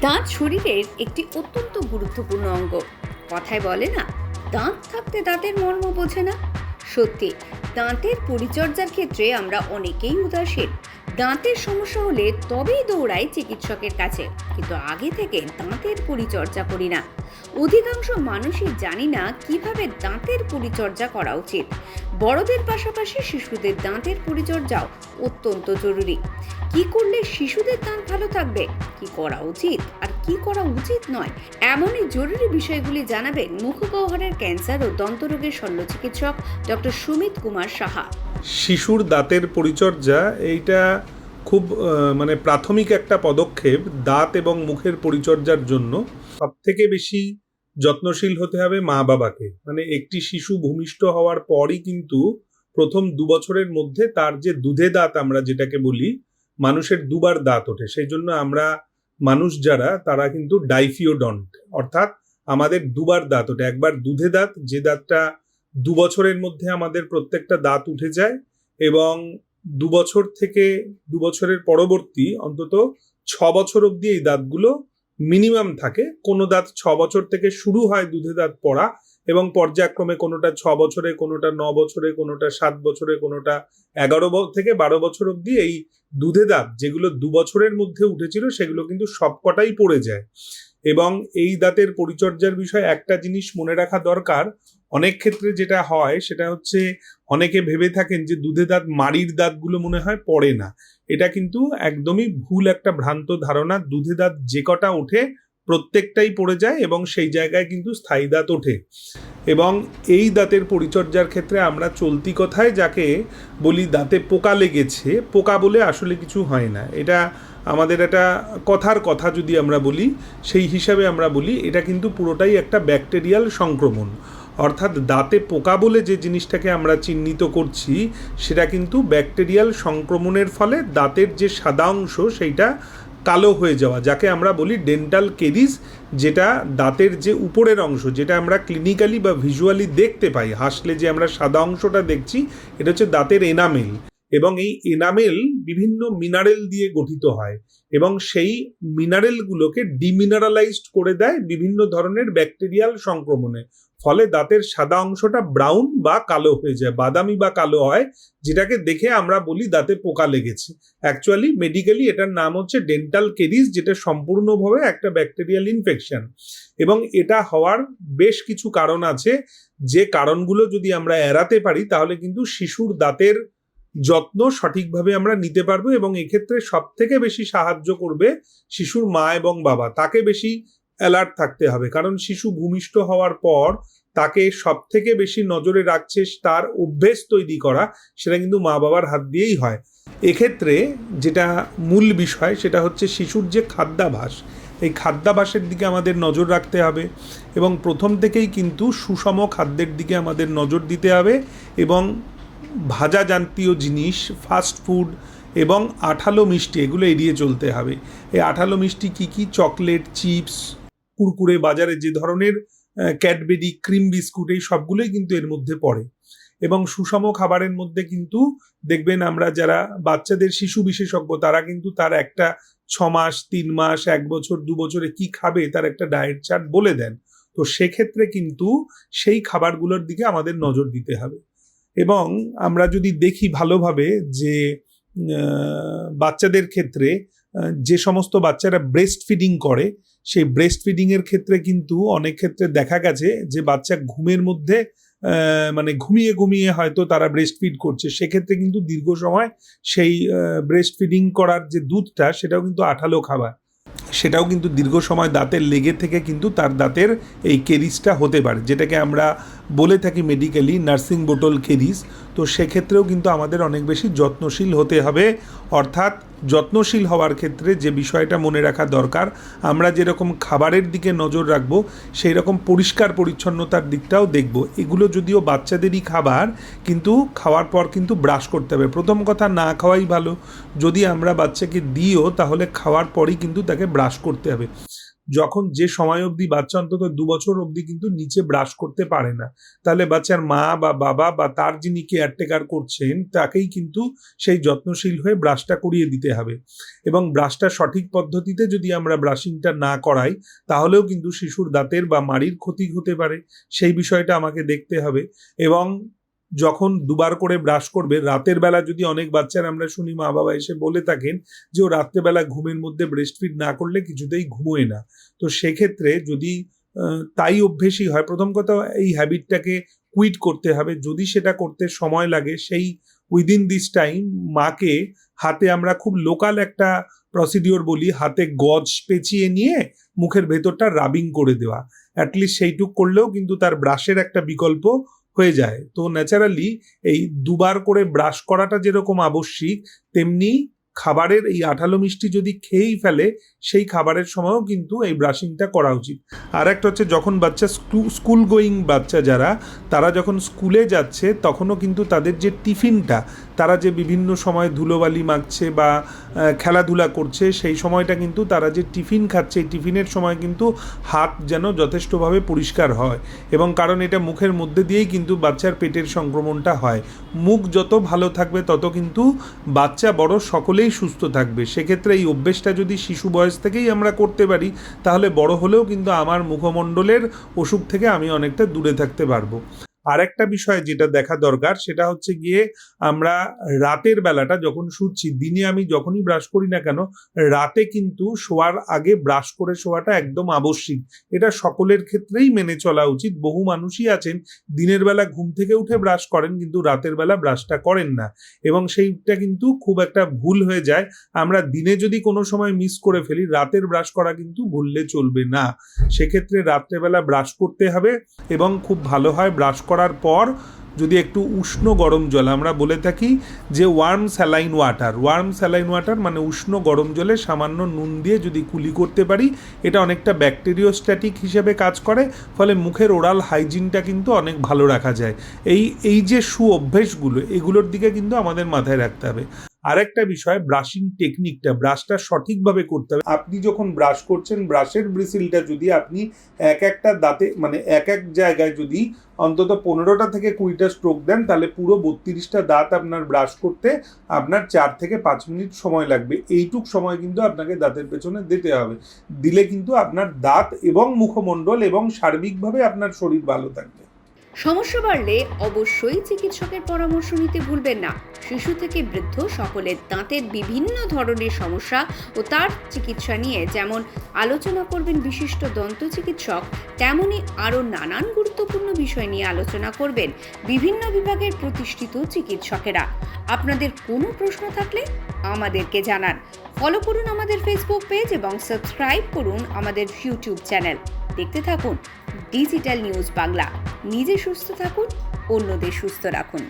দাঁত শরীরের একটি অত্যন্ত গুরুত্বপূর্ণ অঙ্গ। কথায় বলে না, দাঁত থাকতে দাঁতের মর্ম বোঝে না। সত্যি, দাঁতের পরিচর্যার ক্ষেত্রে আমরা অনেকেই উদাসীন। দাঁতের সমস্যা হলে তবেই দৌড়াই চিকিৎসকের কাছে। কিন্তু আগে থেকে দাঁতের পরিচর্যা করি না। অধিকাংশ মানুষই জানি না কীভাবে দাঁতের পরিচর্যা করা উচিত। বড়দের পাশাপাশি শিশুদের দাঁতের পরিচর্যাও অত্যন্ত জরুরি। কি করলে শিশুদের দাঁত ভালো থাকবে? কি করা উচিত? আর কি করা উচিত নয়? এমনই জরুরি বিষয়গুলি জানাবেন মুখগহ্বরের ক্যান্সার ও দন্তরোগের শল্য চিকিৎসক ডক্টর সুমিত কুমার সাহা। শিশুর দাঁতের পরিচর্যা, এইটা খুব মানে প্রাথমিক একটা পদক্ষেপ দাঁত এবং মুখের পরিচর্যার জন্য। সব থেকে বেশি যত্নশীল হতে হবে মা বাবাকে। মানে একটি শিশু ভূমিষ্ঠ হওয়ার পরই কিন্তু প্রথম দু বছরের মধ্যে তার যে দুধে দাঁত আমরা যেটাকে বলি, মানুষের দুবার দাঁত ওঠে। সেই জন্য আমরা মানুষ যারা, তারা কিন্তু ডাইফিওডন্ট। অর্থাৎ আমাদের দুবার দাঁত ওঠে একবার দুধে দাঁত, যে দাঁতটা দু বছরের মধ্যে আমাদের প্রত্যেকটা দাঁত উঠে যায় এবং দু বছর থেকে দু বছরের পরবর্তী অন্তত ছ বছর অবধি এই দাঁতগুলো মিনিমাম থাকে। কোনো দাঁত ছ বছর থেকে শুরু হয় দুধে দাঁত পড়া এবং পর্যায়ক্রমে কোনোটা ছ বছরে, কোনোটা ন বছরে, কোনোটা সাত বছরে, কোনোটা এগারো থেকে বারো বছর অবধি এই দুধে দাঁত যেগুলো দু বছরের মধ্যে উঠেছিল সেগুলো কিন্তু সবকটাই পড়ে যায়। এবং এই দাঁতের পরিচর্যার বিষয়ে একটা জিনিস মনে রাখা দরকার, অনেক ক্ষেত্রে যেটা হয় সেটা হচ্ছে অনেকে ভেবে থাকেন যে দুধে দাঁত মাড়ির দাঁতগুলো মনে হয় পড়ে না। এটা কিন্তু একদমই ভুল একটা ভ্রান্ত ধারণা, দুধে দাঁত যে কটা ওঠে প্রত্যেকটাই পড়ে যায় এবং সেই জায়গায় কিন্তু স্থায়ী দাঁত ওঠে। এবং এই দাঁতের পরিচর্যার ক্ষেত্রে আমরা চলতি কথায় যাকে বলি দাঁতে পোকা লেগেছে, পোকা বলে আসলে কিছু হয় না। এটা আমাদের একটা কথার কথা যদি আমরা বলি, সেই হিসাবে আমরা বলি এটা কিন্তু পুরোটাই একটা ব্যাকটেরিয়াল সংক্রমণ। অর্থাৎ দাঁতে পোকা বলে যে জিনিসটাকে আমরা চিহ্নিত করছি, সেটা কিন্তু ব্যাকটেরিয়াল সংক্রমণের ফলে দাঁতের যে সাদা অংশ, সেইটা কালো হয়ে যাওয়া, যাকে আমরা বলি ডেন্টাল কেরিস যেটা দাঁতের যে উপরের অংশ, যেটা আমরা ক্লিনিক্যালি বা ভিজুয়ালি দেখতে পাই, হাসলে যে আমরা সাদা অংশটা দেখছি, এটা হচ্ছে দাঁতের এনামেল এবং এই এনামেল বিভিন্ন মিনারেল দিয়ে গঠিত হয় এবং সেই মিনারেলগুলোকে ডিমিনারালাইজড করে দেয় বিভিন্ন ধরনের ব্যাকটেরিয়াল সংক্রমণে। ফলে দাঁতের সাদা অংশটা ব্রাউন বা কালো হয়ে যায়, বাদামি বা কালো হয়, যেটাকে দেখে আমরা বলি দাঁতে পোকা লেগেছে। অ্যাকচুয়ালি মেডিকেলি এটার নাম হচ্ছে ডেন্টাল কেরিস যেটা সম্পূর্ণভাবে একটা ব্যাকটেরিয়াল ইনফেকশন এবং এটা হওয়ার বেশ কিছু কারণ আছে। যে কারণগুলো যদি আমরা এড়াতে পারি, তাহলে কিন্তু শিশুর দাঁতের যত্ন সঠিকভাবে আমরা নিতে পারব এবং এক্ষেত্রে সব থেকে বেশি সাহায্য করবে শিশুর মা এবং বাবা। তাকে বেশি অ্যালার্ট থাকতে হবে। কারণ শিশু ভূমিষ্ঠ হওয়ার পর তাকে সব থেকে বেশি নজরে রাখছে তার অভ্যেস তৈরি করা, সেটা কিন্তু মা বাবার হাত দিয়েই হয়। এক্ষেত্রে যেটা মূল বিষয়, সেটা হচ্ছে শিশুর যে খাদ্যাভাস, এই খাদ্যাভাসের দিকে আমাদের নজর রাখতে হবে এবং প্রথম থেকেই কিন্তু সুষম খাদ্যের দিকে আমাদের নজর দিতে হবে এবং ভাজা জাতীয় জিনিস ফাস্ট ফুড এবং আঠালো মিষ্টি এগুলো এড়িয়ে চলতে হবে। এই আঠালো মিষ্টি কি কি? চকলেট, চিপস কুরকুরে বাজারে যে ধরনের ক্যাডবেরি, ক্রিম বিস্কুট এই সবগুলোই কিন্তু এর মধ্যে পড়ে। এবং সুষম খাবারের মধ্যে কিন্তু দেখবেন আমরা যারা বাচ্চাদের শিশু বিশেষজ্ঞ, তারা কিন্তু তার একটা ছ মাস তিন মাস এক বছর, দু বছরে কি খাবে তার একটা ডায়েট চার্ট বলে দেন। তো সেক্ষেত্রে কিন্তু সেই খাবারগুলোর দিকে আমাদের নজর দিতে হবে। এবং আমরা যদি দেখি ভালোভাবে যে বাচ্চাদের ক্ষেত্রে যে সমস্ত বাচ্চারা ব্রেস্ট ফিডিং করে, সেই ব্রেস্ট ফিডিং এর ক্ষেত্রে কিন্তু অনেক ক্ষেত্রে দেখা গেছে যে বাচ্চা ঘুমের মধ্যে মানে ঘুমিয়ে ঘুমিয়ে হয়তো তারা ব্রেস্ট ফিড করছে। সেক্ষেত্রে কিন্তু দীর্ঘ সময় সেই ব্রেস্ট ফিডিং করার যে দুধটা, সেটাও কিন্তু আঠালো খাবার। সেটাও কিন্তু দীর্ঘ সময় দাঁতের লেগে থেকে কিন্তু তার দাঁতের এই কেরিসটা হতে পারে, যেটাকে আমরা বলে থাকি মেডিকেলি নার্সিং বোটল কেরিস তো সেক্ষেত্রেও কিন্তু আমাদের অনেক বেশি যত্নশীল হতে হবে। অর্থাৎ যত্নশীল হওয়ার ক্ষেত্রে যে বিষয়টা মনে রাখা দরকার, আমরা যেরকম খাবারের দিকে নজর রাখব সেই রকম পরিষ্কার পরিচ্ছন্নতার দিকটাও দেখব। এগুলো যদিও বাচ্চাদেরই খাবার, কিন্তু খাওয়ার পর কিন্তু ব্রাশ করতে হবে। প্রথম কথা, না খাওয়াই ভালো। যদি আমরা বাচ্চাকে দিও তাহলে খাওয়ার পরই কিন্তু তাকে ব্রাশ করতে হবে। যখন যে সময় অবধি বাচ্চা অন্তত দু বছর অবধি কিন্তু নিচে ব্রাশ করতে পারে না, তাহলে বাচ্চার মা বা বাবা বা তার যিনি কেয়ারটেকার করছেন, তাকেই কিন্তু সেই যত্নশীল হয়ে ব্রাশটা করিয়ে দিতে হবে। এবং ব্রাশটা সঠিক পদ্ধতিতে যদি আমরা ব্রাশিংটা না করাই, তাহলেও কিন্তু শিশুর দাঁতের বা মাড়ির ক্ষতি হতে পারে। সেই বিষয়টা আমাকে দেখতে হবে। এবং যখন দুবার করে ব্রাশ করবে, রাতের বেলা যদি অনেক বাচ্চার আমরা শুনি মা বাবা এসে বলে থাকেন যে, ও রাত্রেবেলা ঘুমের মধ্যে ব্রেস্টফিড না করলে কিছুতেই ঘুমোয় না। তো সেক্ষেত্রে যদি তাই অভ্যেসই হয়, প্রথম কথা এই হ্যাবিটটাকে কুইট করতে হবে। যদি সেটা করতে সময় লাগে, সেই উইদিন দিস টাইম মাকে হাতে আমরা খুব লোকাল একটা প্রসিডিওর বলি, হাতে গজ পেঁচিয়ে নিয়ে মুখের ভেতরটা রাবিং করে দেওয়া। অ্যাটলিস্ট সেইটুক করলেও কিন্তু তার ব্রাশের একটা বিকল্প হয়ে যায়। তো ন্যাচারালি এই দুবার করে ব্রাশ করাটা যেরকম আবশ্যিক, তেমনি খাবারের এই আঠালো মিষ্টি যদি খেয়েই ফেলে, সেই খাবারের সময়ও কিন্তু এই ব্রাশিংটা করা উচিত। আর একটা হচ্ছে যখন বাচ্চা স্কুল গোয়িং বাচ্চা যারা, তারা যখন স্কুলে যাচ্ছে, তখনও কিন্তু তাদের যে টিফিনটা তারা যে বিভিন্ন সময় ধুলোবালি মাখছে বা খেলাধুলা করছে, সেই সময়টা কিন্তু তারা যে টিফিন খাচ্ছে, এই টিফিনের সময় কিন্তু হাত যেন যথেষ্টভাবে পরিষ্কার হয় এবং কারণ এটা মুখের মধ্যে দিয়েই কিন্তু বাচ্চার পেটের সংক্রমণটা হয়। মুখ যত ভালো থাকবে, তত কিন্তু বাচ্চা বড় সকলেই সুস্থ থাকবে। সেক্ষেত্রে এই অভ্যেসটা যদি শিশু বয়স থেকেই আমরা করতে পারি, তাহলে বড় হলেও কিন্তু আমার মুখমণ্ডলের অসুখ থেকে আমি অনেকটা দূরে থাকতে পারব। আরেকটা বিষয় যেটা দেখা দরকার, সেটা হচ্ছে গিয়ে আমরা রাতের বেলাটা যখন শুচ্ছি, দিনে আমি যখনই ব্রাশ করি না কেন, রাতে কিন্তু শোয়ার আগে ব্রাশ করে শোয়াটা একদম আবশ্যিক। এটা সকলের ক্ষেত্রেই মেনে চলা উচিত। বহু মানুষই আছেন, দিনের বেলা ঘুম থেকে উঠে ব্রাশ করেন কিন্তু রাতের বেলা ব্রাশটা করেন না। এবং সেইটা কিন্তু খুব একটা ভুল হয়ে যায়। আমরা দিনে যদি কোনো সময় মিস করে ফেলি, রাতের ব্রাশ করা কিন্তু ভুললে চলবে না। সেক্ষেত্রে রাত্রেবেলা ব্রাশ করতে হবে এবং খুব ভালো হয় ব্রাশ করার পর যদি একটু উষ্ণ গরম জল, আমরা বলে থাকি যে warm saline water warm saline water মানে উষ্ণ গরম জলে সামান্য নুন দিয়ে যদি কুলি করতে পারি, এটা অনেকটা ব্যাকটেরিওস্ট্যাটিক হিসেবে কাজ করে, ফলে মুখের ওরাল হাইজিনটা কিন্তু অনেক ভালো রাখা যায়। এই এই যে সু অভ্যেসগুলো এগুলোর দিকে কিন্তু আমাদের মাথায় রাখতে হবে। আরেকটা বিষয় ব্রাশিং টেকনিকটা ব্রাশটা সঠিকভাবে করতে হবে। আপনি যখন ব্রাশ করছেন ব্রাশের ব্রিসিলটা যদি আপনি এক একটা দাঁতে মানে এক এক জায়গায় যদি অন্তত পনেরোটা থেকে কুড়িটা স্ট্রোক দেন, তাহলে পুরো বত্রিশটা দাঁত আপনার ব্রাশ করতে আপনার চার থেকে পাঁচ মিনিট সময় লাগবে। এইটুক সময় কিন্তু আপনাকে দাঁতের পেছনে দিতে হবে। দিলে কিন্তু আপনার দাঁত এবং মুখমণ্ডল এবং সার্বিকভাবে আপনার শরীর ভালো থাকবে। সমস্যা বাড়লে অবশ্যই চিকিৎসকের পরামর্শ নিতে ভুলবেন না। শিশু থেকে বৃদ্ধ সকলের দাঁতের বিভিন্ন ধরনের সমস্যা ও তার চিকিৎসা নিয়ে যেমন আলোচনা করবেন বিশিষ্ট দন্ত চিকিৎসক, তেমনি আরও নানান গুরুত্বপূর্ণ বিষয় নিয়ে আলোচনা করবেন বিভিন্ন বিভাগের প্রতিষ্ঠিত চিকিৎসকেরা। আপনাদের কোনো প্রশ্ন থাকলে আমাদেরকে জানান। ফলো করুন আমাদের ফেসবুক পেজ এবং সাবস্ক্রাইব করুন আমাদের ইউটিউব চ্যানেল দেখতে থাকুন ডিজিটাল নিউজ বাংলা। নিজে সুস্থ থাকুন অন্যদের সুস্থ রাখুন।